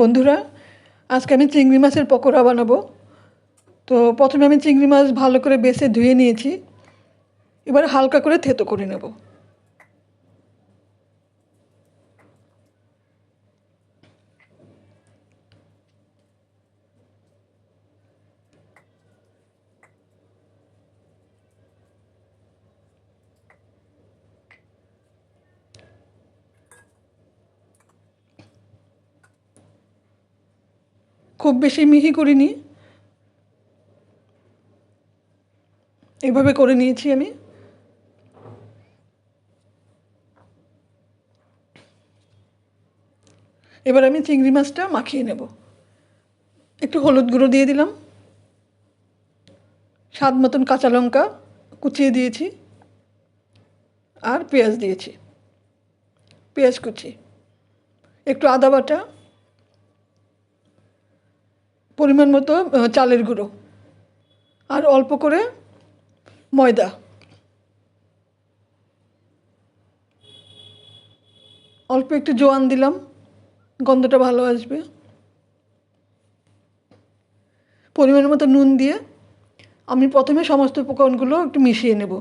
বন্ধুরা, আজকে আমি চিংড়ি মাছের পকোড়া বানাবো। তো প্রথমে আমি চিংড়ি মাছ ভালো করে বেছে ধুয়ে নিয়েছি। এবার হালকা করে থেতো করে নেব। খুব বেশি মিহি করিনি। এভাবে করে নিয়েছি আমি। এবার আমি চিংড়ি মাছটা মাখিয়ে নেব। একটু হলুদ গুঁড়ো দিয়ে দিলাম। স্বাদ মতন কাঁচা লঙ্কা কুচিয়ে দিয়েছি। আর পেঁয়াজ দিয়েছি। পেঁয়াজ কুচি। একটু আদা বাটা পরিমাণ মতো চালের গুঁড়ো। আর অল্প করে ময়দা। অল্প একটু জোয়ান দিলাম, গন্ধটা ভালো আসবে। পরিমাণ মতো নুন দিয়ে আমি প্রথমে সমস্ত উপকরণগুলো একটু মিশিয়ে নেব।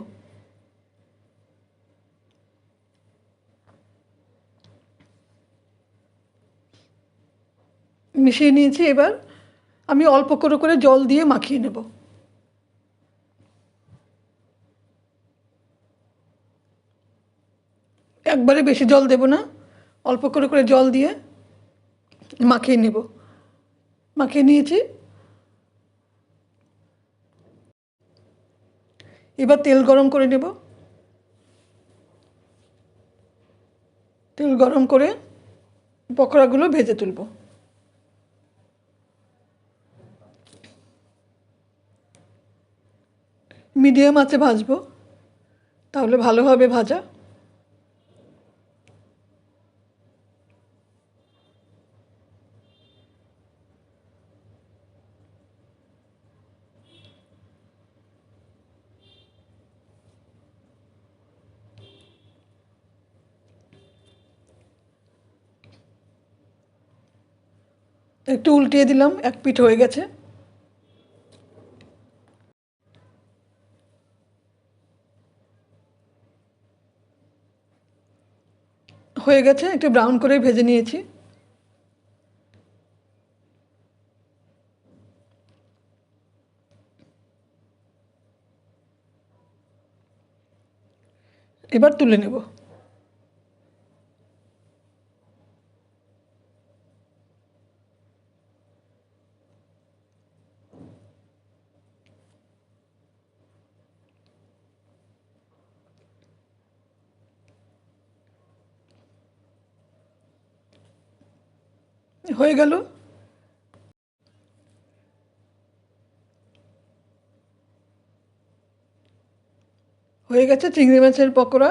মিশিয়ে নিয়েছি এবার আমি অল্প করে করে জল দিয়ে মাখিয়ে নেব। একবারে বেশি জল দেব না, অল্প করে করে জল দিয়ে মাখিয়ে নেব। মাখিয়ে নিয়েছি। এবার তেল গরম করে নেব। তেল গরম করে পকোড়াগুলো ভেজে তুলব। মিডিয়াম আঁচে ভাজবো তাহলে ভালো হবে ভাজা। একটু উল্টিয়ে দিলাম এক পিঠ হয়ে গেছে। হয়ে গেছে একটু ব্রাউন করে ভেজে নিয়েছি। এবার তুলে নেব। হয়ে গেল। হয়ে গেছে চিংড়ি মাছের পকোড়া।